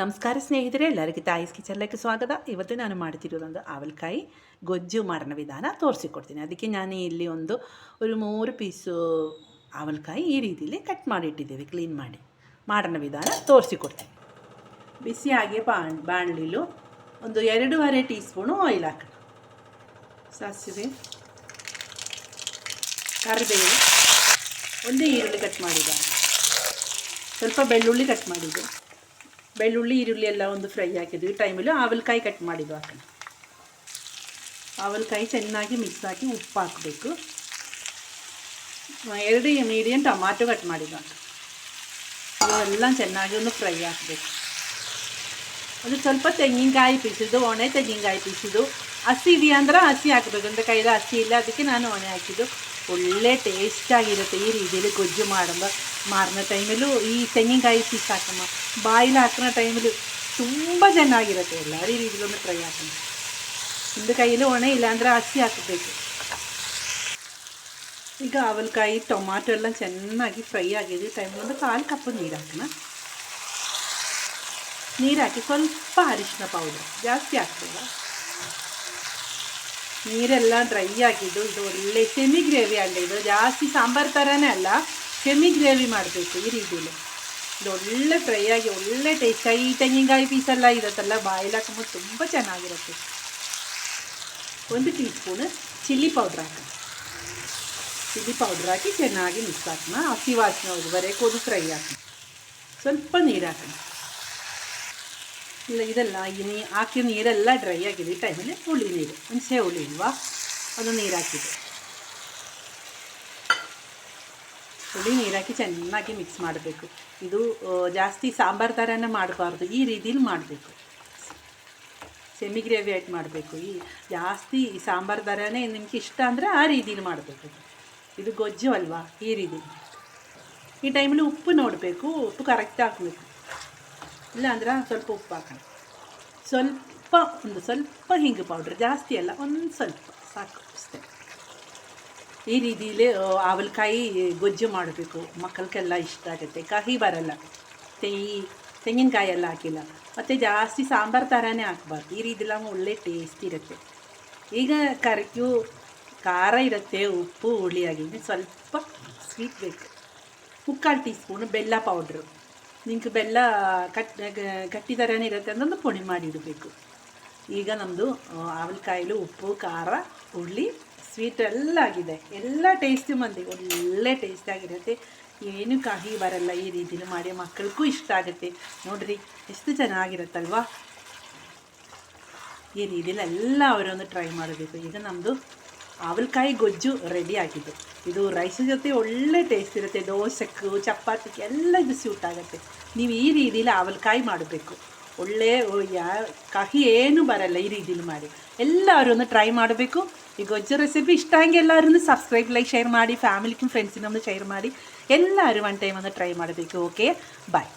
ನಮಸ್ಕಾರ ಸ್ನೇಹಿತರೆ, ಎಲ್ಲರಿಗೂ ತಾಯಿಸ್ ಕಿಚನ್ಲಕ್ಕೆ ಸ್ವಾಗತ. ಇವತ್ತು ನಾನು ಮಾಡ್ತಿರೋದೊಂದು ಅವಲಕಾಯಿ ಗೊಜ್ಜು ಮಾಡೋಣ ವಿಧಾನ ತೋರಿಸಿಕೊಡ್ತೀನಿ. ಅದಕ್ಕೆ ನಾನು ಇಲ್ಲಿ ಒಂದು ಒಂದು ಮೂರು ಪೀಸು ಅವಲಕಾಯಿ ಈ ರೀತಿಯಲ್ಲಿ ಕಟ್ ಮಾಡಿ ಇಟ್ಟಿದ್ದೇವೆ ಕ್ಲೀನ್ ಮಾಡಿ. ಮಾಡೋಣ ವಿಧಾನ ತೋರಿಸಿಕೊಡ್ತೀನಿ. ಕೊಡ್ತೇನೆ ಬಿಸಿಯಾಗಿ ಬಾಣ್, ಬಾಣಲಿಲು ಒಂದು ಎರಡೂವರೆ ಟೀ ಸ್ಪೂನು ಆಯಿಲ್ ಹಾಕೋಣ ಸಾಸಿವೆ, ಕರಿಬೇವು, ಒಂದೇ ಈರುಳ್ಳಿ ಕಟ್ ಮಾಡಿದ್ದಾರೆ ಸ್ವಲ್ಪ ಬೆಳ್ಳುಳ್ಳಿ ಕಟ್ ಮಾಡಿದ್ದೆ. ಬೆಳ್ಳುಳ್ಳಿ, ಈರುಳ್ಳಿ ಎಲ್ಲ ಒಂದು ಫ್ರೈ ಹಾಕಿದ್ವಿ. ಟೈಮಲ್ಲಿ ಆವಲಕಾಯಿ ಕಟ್ ಮಾಡಿದ್ದು ಹಾಕೋಣ ಅವಲಕಾಯಿ ಚೆನ್ನಾಗಿ ಮಿಕ್ಸ್ ಹಾಕಿ ಉಪ್ಪು ಹಾಕಬೇಕು. ಎರಡು ಮೀಡಿಯಮ್ ಟೊಮಾಟೊ ಕಟ್ ಮಾಡಿದ್ದು ಹಾಕಿ ಇವೆಲ್ಲ ಚೆನ್ನಾಗಿ ಒಂದು ಫ್ರೈ ಹಾಕಬೇಕು. ಅದು ಸ್ವಲ್ಪ ತೆಂಗಿನಕಾಯಿ ಪೀಸಿದ್ದು ಒಣೆ ತೆಂಗಿನಕಾಯಿ ಪೀಸಿದ್ದು. ಹಸಿ ಇದೆಯಾ ಅಂದ್ರೆ ಹಸಿ ಹಾಕಬೇಕು. ಅಂದರೆ ಕೈಯಲ್ಲಿ ಹಸಿ ಇಲ್ಲ, ಅದಕ್ಕೆ ನಾನು ಒಣೆ ಹಾಕಿದ್ದು. ಒಳ್ಳೆ ಟೇಸ್ಟಾಗಿರುತ್ತೆ ಈ ರೀತಿಯಲ್ಲಿ ಗೊಜ್ಜು ಮಾಡಮ್ಮ ಮಾರಿನ ಟೈಮಲ್ಲೂ ಈ ತೆಂಗಿನಕಾಯಿ ಪೀಸ್ ಹಾಕಮ್ಮ ಬಾಯಿಲ್ ಹಾಕಿನ ಟೈಮಲ್ಲಿ ತುಂಬ ಚೆನ್ನಾಗಿರುತ್ತೆ. ಎಲ್ಲ ಈ ರೀತಿಯಲ್ಲೊಂದು ಟ್ರೈ ಹಾಕೋಣ ಒಂದು ಕೈಯಲ್ಲಿ ಒಣೆ ಇಲ್ಲ ಅಂದರೆ ಹಸಿ ಹಾಕಬೇಕು. ಈಗ ಅವಲಕಾಯಿ ಟೊಮಾಟೊ ಎಲ್ಲ ಚೆನ್ನಾಗಿ ಫ್ರೈ ಆಗಿದೆ. ಟೈಮಲ್ಲಿ ಒಂದು ಕಾಲು ಕಪ್ಪು ನೀರು ಹಾಕೋಣ ನೀರು ಹಾಕಿ ಸ್ವಲ್ಪ ಅರಿಶಿನ ಪೌಡರ್ ಜಾಸ್ತಿ ಹಾಕ್ತೇವೆ ನೀರೆಲ್ಲ ಡ್ರೈ ಆಗಿದ್ದು ಇದು ಒಳ್ಳೆ ಸೆಮಿ ಗ್ರೇವಿ ಅಲ್ಲ ಇದು. ಜಾಸ್ತಿ ಸಾಂಬಾರು ಥರನೇ ಅಲ್ಲ ಸೆಮಿ ಗ್ರೇವಿ ಮಾಡಬೇಕು ಈ ರೀತಿಯಲ್ಲಿ ಇದು ಒಳ್ಳೆ ಫ್ರೈ ಆಗಿ, ಒಳ್ಳೆ ಟೇಸ್ಟಾಗಿ ಈ ತೆಂಗಿನಕಾಯಿ ಪೀಸೆಲ್ಲ ಇರುತ್ತಲ್ಲ, ಬಾಯಲ್ಲಿ ಹಾಕೊಂಬೋದು ತುಂಬ ಚೆನ್ನಾಗಿರುತ್ತೆ. ಒಂದು ಟೀ ಸ್ಪೂನ್ ಚಿಲ್ಲಿ ಪೌಡ್ರ್ ಹಾಕಿ. ಚಿಲ್ಲಿ ಪೌಡ್ರ್ ಹಾಕಿ ಚೆನ್ನಾಗಿ ಮಿಕ್ಸ್ ಹಾಕೋಣ ಹಸಿ ವಾಸನೆ ಹೋಗುವರೆಗೆ ಒಂದು ಫ್ರೈ ಹಾಕೋಣ ಸ್ವಲ್ಪ ನೀರು ಹಾಕೋಣ. ಇದೆಲ್ಲ, ಈ ನೀ ಹಾಕಿರೋ ನೀರೆಲ್ಲ ಡ್ರೈ ಆಗಿದೆ. ಈ ಟೈಮಲ್ಲಿ ಹುಳಿ ನೀರು, ಹುಣಸೆ ಹುಳಿ ಇಲ್ವಾ? ಅದು ನೀರು ಹಾಕಿದೆ. ಹುಳಿ ನೀರು ಹಾಕಿ ಚೆನ್ನಾಗಿ ಮಿಕ್ಸ್ ಮಾಡಬೇಕು. ಇದು ಜಾಸ್ತಿ ಸಾಂಬಾರು ಥರನೇ ಮಾಡಬಾರ್ದು. ಈ ರೀತಿಲಿ ಮಾಡಬೇಕು. ಸೆಮಿ ಗ್ರೇವಿ ಆಗಿ ಮಾಡಬೇಕು. ಈ ಜಾಸ್ತಿ ಈ ಸಾಂಬಾರು ಥರನೇ ನಿಮ್ಗೆ ಇಷ್ಟ ಅಂದರೆ ಆ ರೀತಿಲಿ ಮಾಡಬೇಕು. ಇದು ಗೊಜ್ಜು ಅಲ್ವಾ? ಈ ರೀತಿ. ಈ ಟೈಮಲ್ಲಿ ಉಪ್ಪು ನೋಡಬೇಕು. ಉಪ್ಪು ಕರೆಕ್ಟ್ ಹಾಕಬೇಕು ಇಲ್ಲ ಅಂದ್ರೆ ಸ್ವಲ್ಪ ಉಪ್ಪು ಹಾಕೋಣ. ಸ್ವಲ್ಪ ಒಂದು ಸ್ವಲ್ಪ ಹಿಂಗೆ ಪೌಡ್ರ್ ಜಾಸ್ತಿ ಅಲ್ಲ, ಒಂದು ಸ್ವಲ್ಪ. ಸಾಕು ಅಷ್ಟೇ. ಈ ರೀತಿಯಲ್ಲಿ ಅವಲಕಾಯಿ ಗೊಜ್ಜು ಮಾಡಬೇಕು. ಮಕ್ಕಳಿಗೆಲ್ಲ ಇಷ್ಟ ಆಗುತ್ತೆ. ಕಹಿ ಬರಲ್ಲ. ತೆಯಿ ತೆಂಗಿನಕಾಯಿ ಎಲ್ಲ ಹಾಕಿಲ್ಲ. ಮತ್ತು ಜಾಸ್ತಿ ಸಾಂಬಾರು ಥರನೇ ಹಾಕ್ಬಾರ್ದು. ಈ ರೀತಿಲ ಒಳ್ಳೆ ಟೇಸ್ಟ್ ಇರುತ್ತೆ. ಈಗ ಕರಿಕ್ಯೂ ಖಾರ ಇರುತ್ತೆ, ಉಪ್ಪು ಹುಳಿಯಾಗಿ ಸ್ವಲ್ಪ ಸ್ವೀಟ್ ಬೇಕು. ಮುಕ್ಕಾಲು ಟೀ ಸ್ಪೂನ್ ಬೆಲ್ಲ ಪೌಡ್ರು ನಿಂಗೆ ಬೆಲ್ಲ ಕಟ್ ಗಟ್ಟಿ ಥರನೇ ಇರುತ್ತೆ ಒಂದು ಪುಡಿ ಮಾಡಿ ಇಡಬೇಕು. ಈಗ ನಮ್ಮದು ಅವಲಕಾಯಿಲು ಉಪ್ಪು, ಖಾರ ಹುಳಿ ಸ್ವೀಟ್ ಎಲ್ಲ ಆಗಿದೆ. ಎಲ್ಲ ಟೇಸ್ಟಿ ಮಂದಿ ಒಳ್ಳೆ ಟೇಸ್ಟ್ ಆಗಿರುತ್ತೆ. ಏನು ಕಹಿ ಬರಲ್ಲ ಈ ರೀತಿಲಿ ಮಾಡಿ ಮಕ್ಕಳಿಗೂ ಇಷ್ಟ ಆಗುತ್ತೆ. ನೋಡ್ರಿ, ಎಷ್ಟು ಚೆನ್ನಾಗಿರುತ್ತಲ್ವಾ? ಈ ರೀತಿಲಿ ಎಲ್ಲ ಅವರೊಂದು ಟ್ರೈ ಮಾಡಬೇಕು. ಈಗ ನಮ್ಮದು ಅವಲಕಾಯಿ ಗೊಜ್ಜು ರೆಡಿ ಆಗಿದ್ದು ಇದು ರೈಸ್ ಜೊತೆ ಒಳ್ಳೆ ಟೇಸ್ಟ್ ಇರುತ್ತೆ ದೋಸೆಗೂ ಚಪಾತಿಗೆ ಎಲ್ಲ ಇದು ಸ್ಯೂಟ್ ಆಗುತ್ತೆ ನೀವು ಈ ರೀತಿಲಿ ಅವಲಕಾಯಿ ಮಾಡಬೇಕು ಒಳ್ಳೆ ಯಾ ಕಹಿ ಏನು ಬರಲ್ಲ ಈ ರೀತಿಲಿ ಮಾಡಿ ಎಲ್ಲರೂ ಒಂದು ಟ್ರೈ ಮಾಡಬೇಕು ಈ ಗೊಜ್ಜು ರೆಸಿಪಿ ಇಷ್ಟ ಹಂಗೆ ಎಲ್ಲರೂ ಸಬ್ಸ್ಕ್ರೈಬ್ ಲೈಕ್ ಶೇರ್ ಮಾಡಿ ಫ್ಯಾಮಿಲಿಗೂ ಫ್ರೆಂಡ್ಸಿನೊಂದು ಶೇರ್ ಮಾಡಿ ಎಲ್ಲರೂ ಒನ್ ಟೈಮ್ ಒಂದು ಟ್ರೈ ಮಾಡಬೇಕು ಓಕೆ ಬಾಯ್